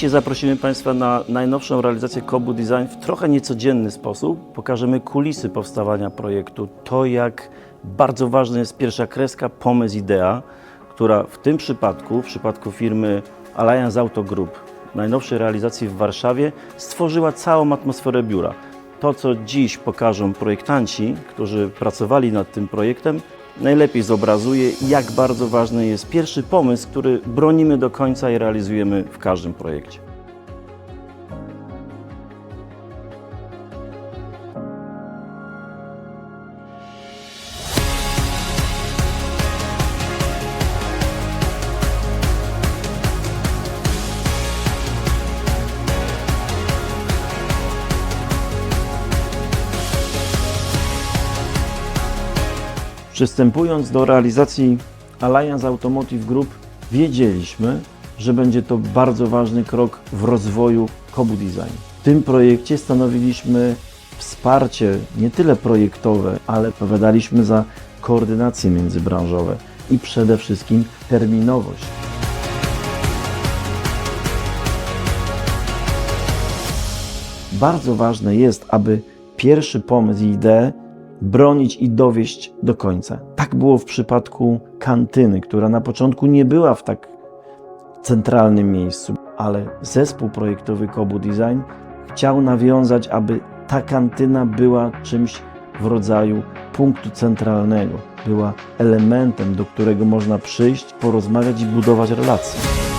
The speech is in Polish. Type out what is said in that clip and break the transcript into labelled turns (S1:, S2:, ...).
S1: Dzisiaj zaprosimy Państwa na najnowszą realizację Kobu Design w trochę niecodzienny sposób. Pokażemy kulisy powstawania projektu, to jak bardzo ważna jest pierwsza kreska, pomysł, idea, która w tym przypadku, w przypadku firmy Alliance Auto Group, najnowszej realizacji w Warszawie, stworzyła całą atmosferę biura. To, co dziś pokażą projektanci, którzy pracowali nad tym projektem, najlepiej zobrazuje, jak bardzo ważny jest pierwszy pomysł, który bronimy do końca i realizujemy w każdym projekcie. Przystępując do realizacji Alliance Automotive Group, wiedzieliśmy, że będzie to bardzo ważny krok w rozwoju Kobu Design. W tym projekcie stanowiliśmy wsparcie nie tyle projektowe, ale odpowiadaliśmy za koordynacje międzybranżowe i przede wszystkim terminowość. Bardzo ważne jest, aby pierwszy pomysł i ideę bronić i dowieść do końca. Tak było w przypadku kantyny, która na początku nie była w tak centralnym miejscu, ale zespół projektowy Kobu Design chciał nawiązać, aby ta kantyna była czymś w rodzaju punktu centralnego, była elementem, do którego można przyjść, porozmawiać i budować relacje.